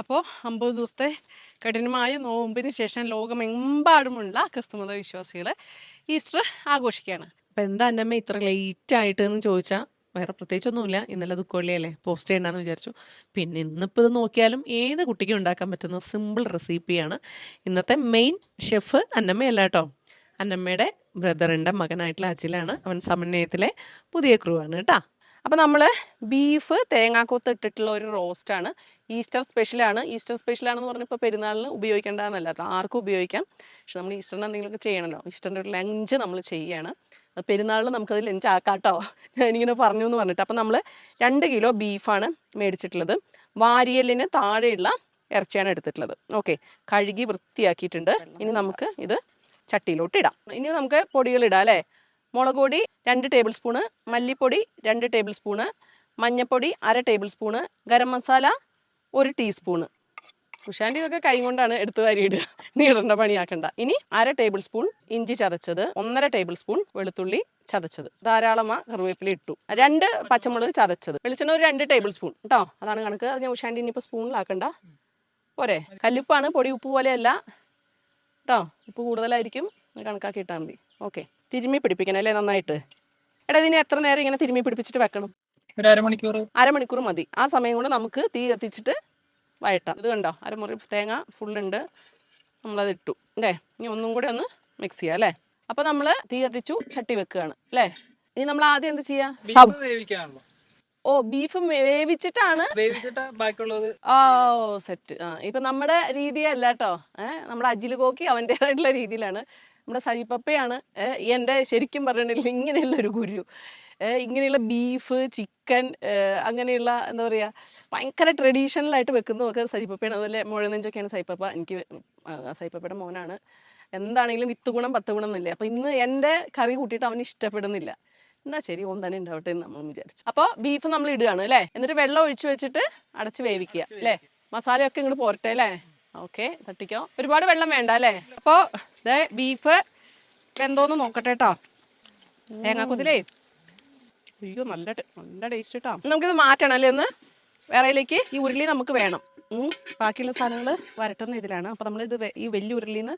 അപ്പോൾ അമ്പത് ദിവസത്തെ കഠിനമായ നോമ്പിന് ശേഷം ലോകമെമ്പാടുമുള്ള ക്രിസ്തുമത വിശ്വാസികൾ ഈസ്റ്റർ ആഘോഷിക്കുകയാണ്. അപ്പം എന്താ എന്റെ അമ്മ ഇത്ര ലേറ്റ് ആയിട്ട് എന്ന് ചോദിച്ചാൽ വേറെ പ്രത്യേകിച്ചൊന്നുമില്ല. ഇന്നലെ ദുക്കോളിയല്ലേ പോസ്റ്റ് ചെയ്യണ്ടെന്ന് വിചാരിച്ചു. പിന്നെ ഇന്നിപ്പോൾ ഇത് നോക്കിയാലും ഏത് കുട്ടിക്കും ഉണ്ടാക്കാൻ പറ്റുന്ന സിമ്പിൾ റെസിപ്പിയാണ് ഇന്നത്തെ മെയിൻ ഷെഫ് അന്നമ്മയല്ല കേട്ടോ. അന്നമ്മയുടെ ബ്രദറിന്റെ മകനായിട്ടുള്ള അജിലാണ്. അവൻ സമന്വയത്തിലെ പുതിയ ക്രൂ ആണ് കേട്ടോ. അപ്പം നമ്മൾ ബീഫ് തേങ്ങാക്കൊത്ത് ഇട്ടിട്ടുള്ള ഒരു റോസ്റ്റാണ് ഈസ്റ്റർ സ്പെഷ്യലാണ് ഈസ്റ്റർ സ്പെഷ്യലാണെന്ന് പറഞ്ഞപ്പോൾ പെരുന്നാളിന് ഉപയോഗിക്കേണ്ടതെന്നല്ല കേട്ടോ ആർക്കും ഉപയോഗിക്കാം. പക്ഷെ നമ്മൾ ഈസ്റ്ററിന് എന്തെങ്കിലുമൊക്കെ ചെയ്യണമല്ലോ ഈസ്റ്ററിന്റെ ഒരു ലഞ്ച് നമ്മൾ ചെയ്യുകയാണ് അത് പെരുന്നാളിന് നമുക്കത് ലഞ്ച് ആക്കാട്ടോ. ഞാനിങ്ങനെ പറഞ്ഞു എന്ന് പറഞ്ഞിട്ട്. അപ്പം നമ്മൾ രണ്ട് കിലോ ബീഫാണ് മേടിച്ചിട്ടുള്ളത്. വാരിയലിന് താഴെയുള്ള ഇറച്ചിയാണ് എടുത്തിട്ടുള്ളത്. ഓക്കെ. കഴുകി വൃത്തിയാക്കിയിട്ടുണ്ട്. ഇനി നമുക്ക് ഇത് ചട്ടിയിലോട്ട് ഇടാം. ഇനി നമുക്ക് പൊടികൾ ഇടാം അല്ലേ? മുളക് പൊടി രണ്ട് ടേബിൾ സ്പൂണ് മല്ലിപ്പൊടി രണ്ട് ടേബിൾ സ്പൂണ് മഞ്ഞൾപ്പൊടി അര ടേബിൾ സ്പൂണ് ഗരം മസാല ഒരു ടീസ്പൂണ് ഉഷാന്റെ ഇതൊക്കെ കൈ കൊണ്ടാണ് എടുത്തു വാരിയിടുക നീടേണ്ട പണിയാക്കണ്ട. ഇനി അര ടേബിൾ സ്പൂൺ ഇഞ്ചി ചതച്ചത് ഒന്നര ടേബിൾ സ്പൂൺ വെളുത്തുള്ളി ചതച്ചത്. ധാരാളം കറിവേപ്പില ഇട്ടു. രണ്ട് പച്ചമുളക് ചതച്ചത്. വെളിച്ചെണ്ണ ഒരു രണ്ട് ടേബിൾ സ്പൂൺ കേട്ടോ അതാണ് കണക്ക്. അത് ഞാൻ ഉഷാന്റെ ഇനിയിപ്പോൾ സ്പൂണിലാക്കണ്ട പോരെ. കല്ലുപ്പാണ് പൊടി ഉപ്പ് പോലെയല്ല. കേട്ടോ ഉപ്പ് കൂടുതലായിരിക്കും. കണക്കാക്കി ഇട്ടാൽ മതി. ഓക്കെ. തിരുമ്മി പിടിപ്പിക്കണം അല്ലേ നന്നായിട്ട്? എടാ ഇതിന് എത്ര നേരം ഇങ്ങനെ തിരുമ്മി പിടിപ്പിച്ചിട്ട് വെക്കണം? ഒരു അരമണിക്കൂർ അരമണിക്കൂർ മതി. ആ സമയം കൊണ്ട് നമുക്ക് തീ കത്തിച്ചിട്ട് വഴട്ടാം ഇത് കണ്ടോ? അരമുറി തേങ്ങ ഫുള്ളുണ്ട്. നമ്മളത് ഇട്ടു. അല്ലേ? ഇനി ഒന്നും കൂടെ ഒന്ന് മിക്സ് ചെയ്യാം അല്ലേ? അപ്പൊ നമ്മൾ തീ കത്തിച്ചു ചട്ടി വെക്കുകയാണ്. അല്ലേ? ഇനി നമ്മൾ ആദ്യം എന്ത് ചെയ്യാ? ഓ ബീഫ് വേവിച്ചിട്ടാണ് ഓ സെറ്റ് ആ ഇപ്പൊ നമ്മുടെ രീതിയല്ല കേട്ടോ. ഏഹ് നമ്മുടെ അജിൽ കോക്കി അവന്റെതായിട്ടുള്ള രീതിയിലാണ്. നമ്മുടെ സജിപ്പപ്പയാണ് എന്റെ ശരിക്കും പറഞ്ഞിട്ടുണ്ടെങ്കിൽ ഇങ്ങനെയുള്ള ഒരു ഗുരു. ഇങ്ങനെയുള്ള ബീഫ് ചിക്കൻ അങ്ങനെയുള്ള എന്താ പറയുക ഭയങ്കര ട്രഡീഷണലായിട്ട് വെക്കുന്നതൊക്കെ സജിപ്പപ്പയാണ് അതുപോലെ മുഴനെഞ്ചൊക്കെയാണ് സൈപ്പപ്പ എനിക്ക് സൈപ്പപ്പയുടെ മോനാണ്. എന്താണെങ്കിലും വിത്ത് ഗുണം പത്ത് ഗുണം എന്നില്ലേ. അപ്പം ഇന്ന് എന്റെ കറി കൂട്ടിയിട്ട് അവന് ഇഷ്ടപ്പെടുന്നില്ല. എന്നാ ശരി ഓൻ തന്നെ ഉണ്ടാവട്ടെ എന്ന് നമ്മൾ വിചാരിച്ചു. അപ്പോൾ ബീഫ് നമ്മൾ ഇടുകയാണ് അല്ലേ? എന്നിട്ട് വെള്ളം ഒഴിച്ചു വെച്ചിട്ട് അടച്ച് വേവിക്കുക അല്ലേ? മസാലയൊക്കെ ഇങ്ങോട്ട് പോരട്ടെ അല്ലേ? ഓക്കെ തട്ടിക്കോ. ഒരുപാട് വെള്ളം വേണ്ട അല്ലേ? അപ്പോൾ ഇതേ ബീഫ് എന്തോന്ന് നോക്കട്ടെ കേട്ടോ തേങ്ങാക്കുതിലേ. അയ്യോ നല്ല നല്ല ടേസ്റ്റ് കേട്ടോ നമുക്കിത് മാറ്റണം അല്ലേ ഒന്ന്? വേറെയിലേക്ക് ഈ ഉരുളി നമുക്ക് വേണം. ബാക്കിയുള്ള സാധനങ്ങൾ വരട്ടുന്ന ഇതിലാണ്. അപ്പോൾ നമ്മൾ ഇത് ഈ വലിയ ഉരുളിയിൽ നിന്ന്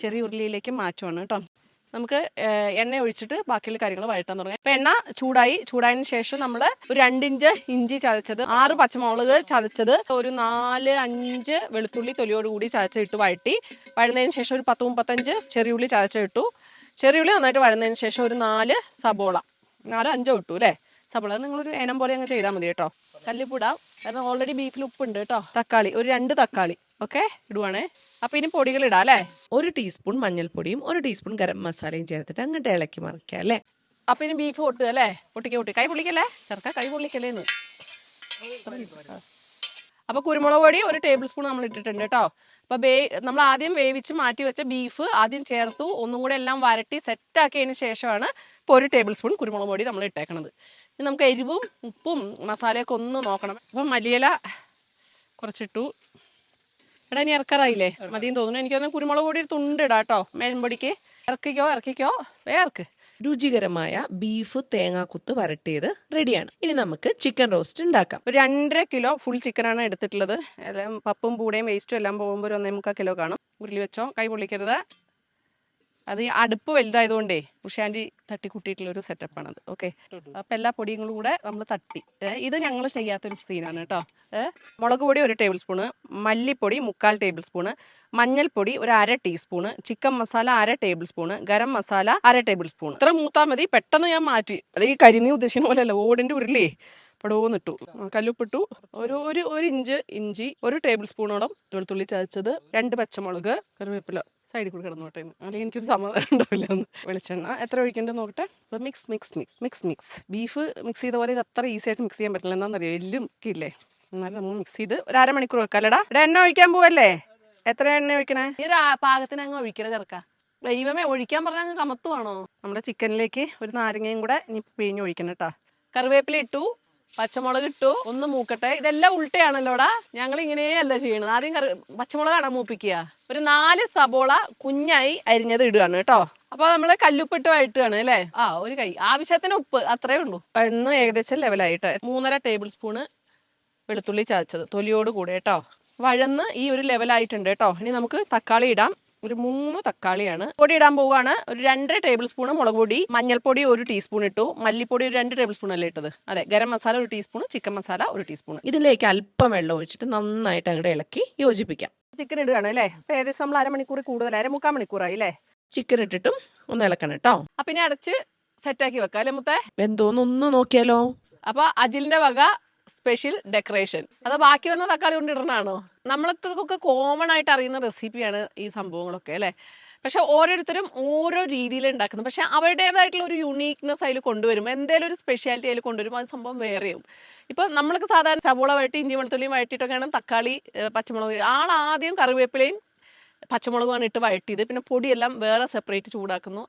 ചെറിയ ഉരുളിയിലേക്ക് മാറ്റുവാണ് കേട്ടോ നമുക്ക് എണ്ണ ഒഴിച്ചിട്ട് ബാക്കിയുള്ള കാര്യങ്ങൾ വഴറ്റാൻ തുടങ്ങാം. ഇപ്പം എണ്ണ ചൂടായി. ചൂടായതിനു ശേഷം നമ്മൾ ഒരു രണ്ടിഞ്ച് ഇഞ്ചി ചതച്ചത് ആറ് പച്ചമുളക് ചതച്ചത് ഒരു നാല് അഞ്ച് വെളുത്തുള്ളി തൊലിയോട് കൂടി ചതച്ചിട്ട് വഴറ്റി വഴുന്നതിന് ശേഷം ഒരു പത്ത് മുപ്പത്തഞ്ച് ചെറിയുള്ളി ചതച്ചിട്ടു. ചെറിയുള്ളി നന്നായിട്ട് വഴുന്നതിന് ശേഷം ഒരു നാല് സബോള നാലോ അഞ്ചോ ഇട്ടു അല്ലേ? സബോള നിങ്ങൾ നിങ്ങളൊരു ഏനം പോലെ അങ്ങ് ചെയ്താൽ മതി കേട്ടോ. കല്ലിപ്പൂടാം. കാരണം ഓൾറെഡി ബീഫിൽ ഉപ്പുണ്ട് കേട്ടോ. തക്കാളി ഒരു രണ്ട് തക്കാളി. ഓക്കെ ഇടുവാണേ. അപ്പൊ ഇനി പൊടികൾ ഇടാം അല്ലേ? ഒരു ടീസ്പൂൺ മഞ്ഞൾപ്പൊടിയും ഒരു ടീസ്പൂൺ ഗരം മസാലയും ചേർത്തിട്ട് അങ്ങോട്ട് ഇളക്കി മറിക്കാം അല്ലേ? അപ്പൊ ഇനി ബീഫ് പൊട്ടുക അല്ലേ? പൊട്ടിക്ക പൊട്ടി കൈ പൊള്ളിക്കല്ലേ? ചെറുക്ക കൈ പൊള്ളിക്കല്ലേന്ന് അപ്പൊ കുരുമുളക് പൊടി ഒരു ടേബിൾ സ്പൂൺ നമ്മൾ ഇട്ടിട്ടുണ്ട് കേട്ടോ. അപ്പൊ വേ നമ്മൾ ആദ്യം വേവിച്ച് മാറ്റി വെച്ച ബീഫ് ആദ്യം ചേർത്തു. ഒന്നും കൂടെ എല്ലാം വരട്ടി സെറ്റ് ആക്കിയതിന് ശേഷമാണ് ഇപ്പോൾ ഒരു ടേബിൾ സ്പൂൺ കുരുമുളക് പൊടി നമ്മൾ ഇട്ടേക്കണത്. നമുക്ക് എരിവും ഉപ്പും മസാലയൊക്കെ ഒന്ന് നോക്കണം. അപ്പം മല്ലിയില കുറച്ചിട്ടു. എടാ ഇനി ഇറക്കാറായില്ലേ? മതിയെന്ന് തോന്നുന്നു. എനിക്ക് തോന്നുന്നു കുരുമുളക് പൊടി ഒരു തുണ്ട് ഇടാം കേട്ടോ. മേൽപ്പൊടിക്ക് ഇറക്കിക്കോ ഇറക്കിക്കോ. വേർക്ക് ഇറക്ക്. രുചികരമായ ബീഫ് തേങ്ങാക്കുത്ത് വരട്ടിയത് റെഡിയാണ് ഇനി നമുക്ക് ചിക്കൻ റോസ്റ്റ് ഉണ്ടാക്കാം. ഒരു രണ്ടര കിലോ ഫുൾ ചിക്കനാണ് എടുത്തിട്ടുള്ളത്. എല്ലാം പപ്പും പൂടയും വേസ്റ്റും എല്ലാം പോകുമ്പോൾ ഒരു ഒന്നേ മുക്കാൽ കിലോ കാണും. ഉരുളി വെച്ചോ. കൈ പൊള്ളിക്കരുത്. അത് ഈ അടുപ്പ് വലുതായതുകൊണ്ടേ തട്ടി തട്ടിക്കൂട്ടിയിട്ടുള്ള ഒരു സെറ്റപ്പാണത് ഓക്കെ. അപ്പം എല്ലാ പൊടിയും കൂടെ നമ്മൾ തട്ടി. ഇത് ഞങ്ങൾ ചെയ്യാത്തൊരു സീനാണ് കേട്ടോ മുളക് പൊടി ഒരു ടേബിൾ സ്പൂണ് മല്ലിപ്പൊടി മുക്കാൽ ടേബിൾ സ്പൂണ് മഞ്ഞൾപ്പൊടി ഒരു അര ടീസ്പൂണ് ചിക്കൻ മസാല അര ടേബിൾ സ്പൂണ് ഗരം മസാല അര ടേബിൾ സ്പൂൺ ഇത്ര മൂത്താൽ മതി പെട്ടെന്ന് ഞാൻ മാറ്റി. അല്ലെങ്കിൽ കരിമീൻ ഉദ്ദേശിക്കുന്ന പോലെയല്ല ഓടിന്റെ ഉരുളേ പടവോന്നിട്ടു കല്ലുപ്പിട്ടു. ഒരു ഒരു ഒരു ഇഞ്ച് ഇഞ്ചി ഒരു ടേബിൾ സ്പൂണോളം വെളുത്തുള്ളി ചതച്ചത് രണ്ട് പച്ചമുളക് കറിവേപ്പില. സൈഡിൽ കൂടി കിടന്നോട്ടെ എന്ന്. അല്ലെങ്കിൽ എനിക്കൊരു സമാധാനം ഉണ്ടാവില്ല എന്ന് വെളിച്ചെണ്ണ. എത്ര ഒഴിക്കേണ്ടത് നോക്കട്ടെ? അപ്പോൾ mix mix mix mix mix beef mix ചെയ്ത പോലെ ഇത് അത്ര ഈസി ആയിട്ട് മിക്സ് ചെയ്യാൻ പറ്റില്ല. എന്താണെന്നറിയോ? എല്ലും ഒക്കെ ഇല്ലേ? എന്നാലും നമ്മൾ മിക്സ് ചെയ്ത് ഒരു അരമണിക്കൂർ വെക്കാല്ലടാ. ഇവിടെ എണ്ണ ഒഴിക്കാൻ പോവല്ലേ? എത്ര എണ്ണ ഒഴിക്കണേ? ഈ ഒരു പാകത്തിന് അങ്ങ് ഒഴിക്കണ ചെറുക്ക. ദൈവമേ ഒഴിക്കാൻ പറഞ്ഞാൽ അങ്ങ് കമത്തുവാണോ നമ്മുടെ ചിക്കനിലേക്ക് ഒരു നാരങ്ങയും കൂടെ ഇനി പിഴിഞ്ഞ് ഒഴിക്കണം കേട്ടോ. കറിവേപ്പില ഇട്ടു. പച്ചമുളക് ഇട്ടു ഒന്ന് മൂക്കട്ടെ. ഇതെല്ലാം ഉൾട്ടയാണല്ലോടാ? ഞങ്ങൾ ഇങ്ങനെയല്ല ചെയ്യണത്. ആദ്യം കറി പച്ചമുളകാണ് മൂപ്പിക്കുക? ഒരു നാല് സബോള കുഞ്ഞായി അരിഞ്ഞത് ഇടുകയാണ് കേട്ടോ. അപ്പൊ നമ്മൾ കല്ലുപ്പിട്ട് വഴട്ടുകയാണ് അല്ലേ? ആ ഒരു കൈ. ആവശ്യത്തിന് ഉപ്പ് അത്രേ ഉള്ളൂ. എണ്ണ ഏകദേശം ലെവലായിട്ട്. മൂന്നര ടേബിൾ സ്പൂണ് വെളുത്തുള്ളി ചതച്ചത് തൊലിയോട് കൂടെ കേട്ടോ. വഴന്ന് ഈ ഒരു ലെവലായിട്ടുണ്ട് കേട്ടോ. ഇനി നമുക്ക് തക്കാളി ഇടാം. ഒരു മൂന്ന് തക്കാളിയാണ്. പൊടി ഇടാൻ പോവാണ്. ഒരു രണ്ട് ടേബിൾ സ്പൂൺ മുളക് പൊടി മഞ്ഞൾപ്പൊടി ഒരു ടീസ്പൂൺ ഇട്ടു. മല്ലിപ്പൊടി ഒരു രണ്ട് ടേബിൾ സ്പൂൺ അല്ലേ ഇട്ടത്? അതെ ഗരം മസാല ഒരു ടീസ്പൂൺ ചിക്കൻ മസാല ഒരു ടീസ്പൂൺ ഇതിലേക്ക് അല്പം വെള്ളം ഒഴിച്ചിട്ട് നന്നായിട്ട് അങ്ങോട്ട് ഇളക്കി യോജിപ്പിക്കാം. ചിക്കൻ ഇടുകയാണ് അല്ലേ? ഏകദേശം നമ്മൾ അരമണിക്കൂർ കൂടുതൽ അരമുക്കാൽ മണിക്കൂറായി അല്ലേ? ചിക്കൻ ഇട്ടിട്ടും ഒന്ന് ഇളക്കണം കേട്ടോ അപ്പൊ ഇനി അടച്ച് സെറ്റാക്കി വെക്കാം അല്ലേ മുത്തേ? എന്തോന്നൊന്ന് നോക്കിയാലോ? അപ്പൊ അജിലിന്റെ വക സ്പെഷ്യൽ ഡെക്കറേഷൻ അത് ബാക്കി വന്ന തക്കാളി കൊണ്ട് ഇടണാണോ നമ്മളൊക്കെ കോമൺ ആയിട്ട് അറിയുന്ന റെസിപ്പിയാണ് ഈ സംഭവങ്ങളൊക്കെ അല്ലേ? പക്ഷെ ഓരോരുത്തരും ഓരോ രീതിയിൽ ഉണ്ടാക്കുന്നു പക്ഷെ അവരുടേതായിട്ടുള്ള ഒരു യുണീക്നെസ് അതിൽ കൊണ്ടുവരും. എന്തെങ്കിലും ഒരു സ്പെഷ്യാലിറ്റി അതിൽ കൊണ്ടുവരും അത് സംഭവം വേറെയും ഇപ്പൊ നമ്മൾക്ക് സാധാരണ സവോള വഴട്ടി ഇഞ്ചി വെളുത്തുള്ളിയും വഴറ്റിയിട്ടൊക്കെയാണ് തക്കാളി പച്ചമുളക്. ആൾ ആദ്യം കറിവേപ്പിലയും പച്ചമുളകുമാണ് ഇട്ട് വഴട്ടിയത്. പിന്നെ പൊടിയെല്ലാം വേറെ സെപ്പറേറ്റ് ചൂടാക്കുന്നു.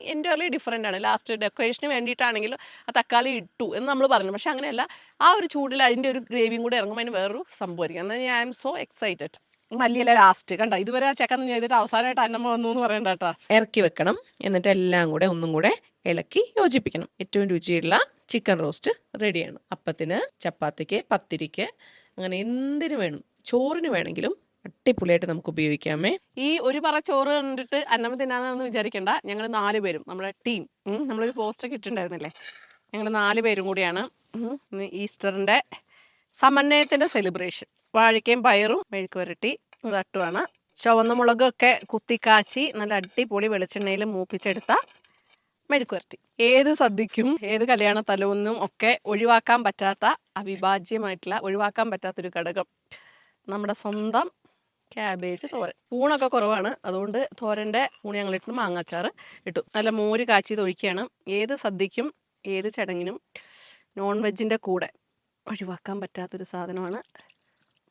എന്റർലി ഡിഫറെന്റ് ആണ്. ലാസ്റ്റ് ഡെക്കറേഷന് വേണ്ടിയിട്ടാണെങ്കിലും ആ തക്കാളി ഇട്ടു എന്ന് നമ്മൾ പറഞ്ഞു. പക്ഷെ അങ്ങനെയല്ല. ആ ഒരു ചൂടിൽ അതിന്റെ ഒരു ഗ്രേവിയും കൂടെ ഇറങ്ങുമ്പോൾ അതിന് വേറൊരു സംഭവമായിരിക്കും. എന്നാൽ ഞാൻ ആം സോ എക്സൈറ്റഡ് മല്ലിയില ലാസ്റ്റ് കണ്ട? ഇതുവരെ ആ ചെയ്തിട്ട് അവസാനമായിട്ട് അന്നമ്മ വന്നു എന്ന് പറയണ്ട കേട്ടോ. ഇറക്കി വെക്കണം. എന്നിട്ട് എല്ലാം കൂടെ ഒന്നും കൂടെ ഇളക്കി യോജിപ്പിക്കണം. ഏറ്റവും രുചിയുള്ള ചിക്കൻ റോസ്റ്റ് റെഡിയാണ് അപ്പത്തിന് ചപ്പാത്തിക്ക് പത്തിരിക്ക് അങ്ങനെ എന്തിനു വേണം ചോറിന് വേണമെങ്കിലും അടിപൊളിയായിട്ട് നമുക്ക് ഉപയോഗിക്കാമേ. ഈ ഒരു പറ ചോറ് കണ്ടിട്ട് അന്നമ്മ തിന്നാന്ന് വിചാരിക്കണ്ട. ഞങ്ങൾ നാല് പേരും നമ്മുടെ ടീം നമ്മളൊരു പോസ്റ്റർ ഇട്ടിട്ടുണ്ടായിരുന്നില്ലേ? ഞങ്ങൾ നാല് പേരും കൂടിയാണ് ഈസ്റ്ററിന്റെ സമന്വയത്തിന്റെ സെലിബ്രേഷൻ വാഴയ്ക്കയും പയറും മെഴുക്ക് വരട്ടി നട്ടുവാണ്. ചുവന്ന മുളകൊക്കെ കുത്തിക്കാച്ചി നല്ല അടിപൊളി വെളിച്ചെണ്ണയിൽ മൂപ്പിച്ചെടുത്ത മെഴുക്ക് വരട്ടി. ഏത് സദ്യക്കും ഏത് കല്യാണ തലവൊന്നും ഒക്കെ ഒഴിവാക്കാൻ പറ്റാത്ത അവിഭാജ്യമായിട്ടുള്ള ഒഴിവാക്കാൻ പറ്റാത്തൊരു ഘടകം. നമ്മുടെ സ്വന്തം ക്യാബേജ് തോരൻ. ഊണൊക്കെ കുറവാണ്. അതുകൊണ്ട് തോരന്റെ ഊണ് ഞങ്ങളിട്ട് മാങ്ങാച്ചാർ ഇട്ടു. നല്ല മോര് കാച്ചി ഒഴിക്കുകയാണ്. ഏത് സദ്യക്കും ഏത് ചടങ്ങിനും നോൺ വെജിന്റെ കൂടെ ഒഴിവാക്കാൻ പറ്റാത്തൊരു സാധനമാണ്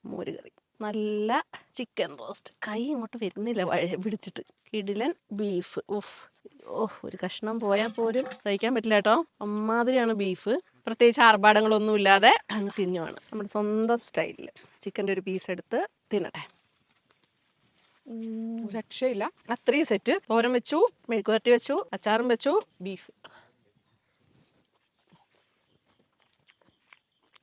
മോര് കറി. നല്ല ചിക്കൻ റോസ്റ്റ് കൈ ഇങ്ങോട്ട് വരുന്നില്ല വഴ പിടിച്ചിട്ട്. കിടിലൻ ബീഫ് ഓഫ് ഓഹ് ഒരു കഷ്ണം പോയാൽ പോലും സഹിക്കാൻ പറ്റില്ല കേട്ടോ. അമ്മാതിരിയാണ് ബീഫ് പ്രത്യേകിച്ച് ആർഭാടങ്ങളൊന്നും ഇല്ലാതെ അങ്ങ് തിന്നുവാണ്. നമ്മുടെ സ്വന്തം സ്റ്റൈലിൽ ചിക്കന്റെ ഒരു പീസ് എടുത്ത് തിന്നട്ടെ. രക്ഷയില്ല. അത്രയും സെറ്റ്. തോരൻ വെച്ചു മെഴുക്കുവരട്ടി വെച്ചു അച്ചാറും വെച്ചു ബീഫ്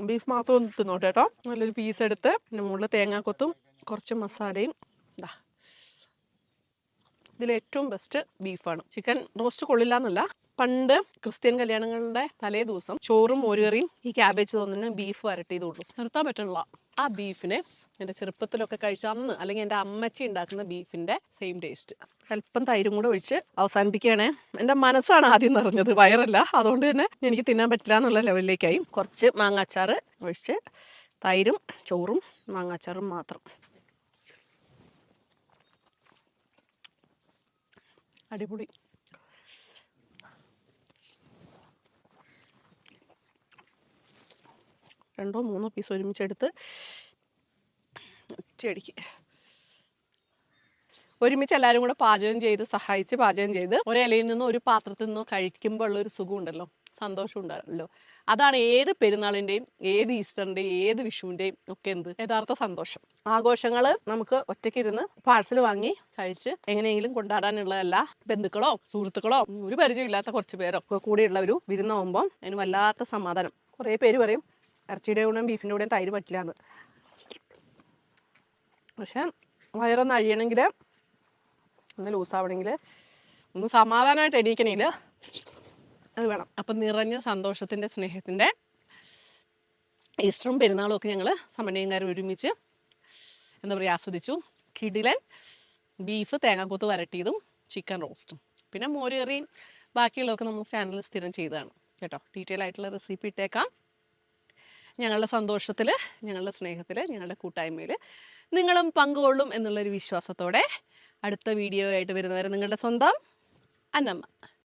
ബീഫ് മാത്രം തിന്നോട്ടെ കേട്ടോ നല്ലൊരു പീസ് എടുത്ത് പിന്നെ മുകളിൽ തേങ്ങാക്കൊത്തും കുറച്ച് മസാലയും. ഇതാ ഇതിൽ ഏറ്റവും ബെസ്റ്റ് ബീഫാണ് ചിക്കൻ റോസ്റ്റ് കൊള്ളില്ല എന്നല്ല പണ്ട് ക്രിസ്ത്യൻ കല്യാണങ്ങളുടെ തലേ ദിവസം ചോറും മോരുകറിയും ഈ ക്യാബേജ് തോന്നുന്നു ബീഫ് വരട്ടിയതുള്ളൂ നിർത്താൻ പറ്റുള്ള ആ ബീഫിന് എന്റെ ചെറുപ്പത്തിലൊക്കെ കഴിച്ച അന്ന് അല്ലെങ്കിൽ എന്റെ അമ്മച്ചി ഉണ്ടാക്കുന്ന ബീഫിന്റെ സെയിം ടേസ്റ്റ് അല്പം തൈരും കൂടെ ഒഴിച്ച് അവസാനിപ്പിക്കുകയാണേ. എന്റെ മനസ്സാണ് ആദ്യം നിറഞ്ഞത്. വയറല്ല. അതുകൊണ്ട് തന്നെ എനിക്ക് തിന്നാൻ പറ്റില്ല എന്നുള്ള ലെവലിലേക്കായി കുറച്ച് മാങ്ങാച്ചാറ് ഒഴിച്ച് തൈരും ചോറും മാങ്ങാച്ചാറും മാത്രം. അടിപൊളി. രണ്ടോ മൂന്നോ പീസ് ഒരുമിച്ചെടുത്ത് ഒറ്റയടിക്ക്. ഒരുമിച്ച് എല്ലാവരും കൂടെ പാചകം ചെയ്ത് സഹായിച്ച് പാചകം ചെയ്ത് ഒരിലയിൽ നിന്നോ ഒരു പാത്രത്തിൽ നിന്നും കഴിക്കുമ്പോൾ ഒരു സുഖം ഉണ്ടല്ലോ സന്തോഷം ഉണ്ടല്ലോ അതാണ് ഏത് പെരുന്നാളിന്റെയും ഏത് ഈസ്റ്ററിന്റെയും ഏത് വിഷുവിന്റെയും ഒക്കെ എന്ത്? യഥാർത്ഥ സന്തോഷം. ആഘോഷങ്ങൾ നമുക്ക് ഒറ്റയ്ക്ക് ഇരുന്ന് പാഴ്സൽ വാങ്ങി കഴിച്ച് എങ്ങനെയെങ്കിലും കൊണ്ടാടാനുള്ളതല്ല ബന്ധുക്കളോ സുഹൃത്തുക്കളോ ഒരു പരിചയമില്ലാത്ത കുറച്ച് പേരോ ഒക്കെ കൂടിയുള്ള ഒരു വിരുന്നാവുമ്പോൾ അതിന് വല്ലാത്ത സമാധാനം. കുറേ പേര് പറയും ഇറച്ചിയുടെ കൂടെയും ബീഫിന്റെ കൂടെയും തൈര് പറ്റില്ല എന്ന് പക്ഷെ വയറൊന്ന് അഴിയണമെങ്കിൽ ഒന്ന് ലൂസാവണമെങ്കിൽ ഒന്ന് സമാധാനമായിട്ട് എണീക്കണമെങ്കിൽ അത് വേണം. അപ്പം നിറഞ്ഞ സന്തോഷത്തിന്റെ സ്നേഹത്തിന്റെ ഈസ്റ്ററും പെരുന്നാളും ഒക്കെ ഞങ്ങൾ സമന്വയംകാർ ഒരുമിച്ച് എന്താ പറയുക ആസ്വദിച്ചു. കിടിലൻ ബീഫ് തേങ്ങാക്കൂത്ത് വരട്ടിയതും ചിക്കൻ റോസ്റ്റും. പിന്നെ മോര് ബാക്കിയുള്ളതൊക്കെ നമ്മൾ ചാനലിൽ സ്ഥിരം ചെയ്തതാണ്. കേട്ടോ. ഡീറ്റെയിൽ ആയിട്ടുള്ള റെസിപ്പി ഇട്ടേക്കാം. ഞങ്ങളുടെ സന്തോഷത്തിൽ ഞങ്ങളുടെ സ്നേഹത്തിൽ ഞങ്ങളുടെ കൂട്ടായ്മയിൽ നിങ്ങളും പങ്കുകൊള്ളും എന്നുള്ളൊരു വിശ്വാസത്തോടെ അടുത്ത വീഡിയോ ആയിട്ട് വരുന്നവരെ നിങ്ങളുടെ സ്വന്തം അന്നമ്മ.